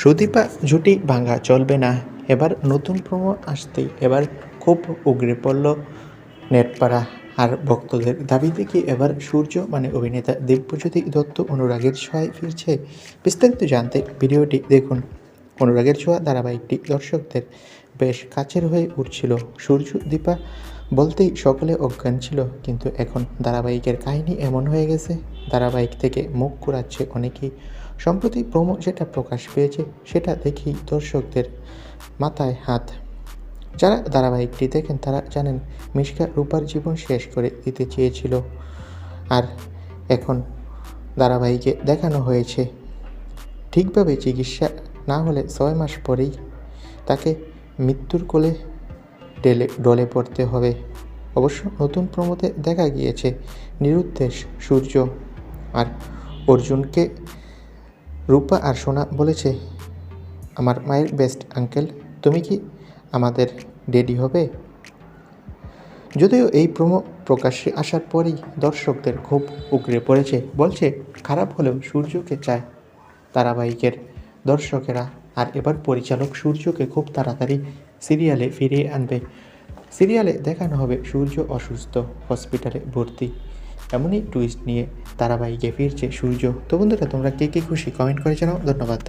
সুদীপা জুটি ভাঙা চলবে না। এবার নতুন প্রোমো আসতেই এবার খুব উগড়ে পড়ল নেটপাড়া। আর ভক্তদের দাবি দেখি এবার সূর্য মানে অভিনেতা দিব্যজ্যোতি দত্ত অনুরাগের ছোঁয়ায় ফিরছে। বিস্তারিত জানতে ভিডিওটি দেখুন। অনুরাগের ছোঁয়া ধারাবাহিকটি দর্শকদের বেশ কাছের হয়ে উঠছিল। সূর্য, দীপা বলতেই সকলে অজ্ঞান ছিল, কিন্তু এখন ধারাবাহিকের কাহিনী এমন হয়ে গেছে। ধারাবাহিক থেকে মুখ কুড়াচ্ছে অনেকেই। সম্প্রতি প্রোমো যেটা প্রকাশ পেয়েছে, সেটা দেখেই দর্শকদের মাথায় হাত। যারা ধারাবাহিকটি দেখেন, তারা জানেন মিশকা রূপার জীবন শেষ করে দিতে চেয়েছিল। আর এখন ধারাবাহিকে দেখানো হয়েছে। ঠিকভাবে চিকিৎসা না হলে ছয় মাস পরেই তাকে মৃত্যুর কোলে ডেলে ডলে পড়তে হবে। অবশ্য নতুন প্রমোতে দেখা গিয়েছে নিরুদ্দেশ সূর্য। আর অর্জুনকে রূপা আর সোনা বলেছে, আমার মায়ের বেস্ট আঙ্কেল তুমি কি আমাদের ডেডি হবে? যদিও এই প্রোমো প্রকাশ্যে আসার পরেই দর্শকদের খুব উগড়ে পড়েছে, বলছে, খারাপ হলেও সূর্যকে চায় ধারাবাহিকের দর্শকেরা, আর এবার পরিচালক সূর্যকে খুব তাড়াতাড়ি সিরিয়ালে ফিরিয়ে আনবে। সিরিয়ালে দেখানো হবে সূর্য অসুস্থ হসপিটালে ভর্তি। এমনই টুইস্ট নিয়ে তারাবাহিকে ফিরছে সূর্য। তো বন্ধুরা, তোমরা কে কে খুশি? কমেন্ট করে জানাও। ধন্যবাদ।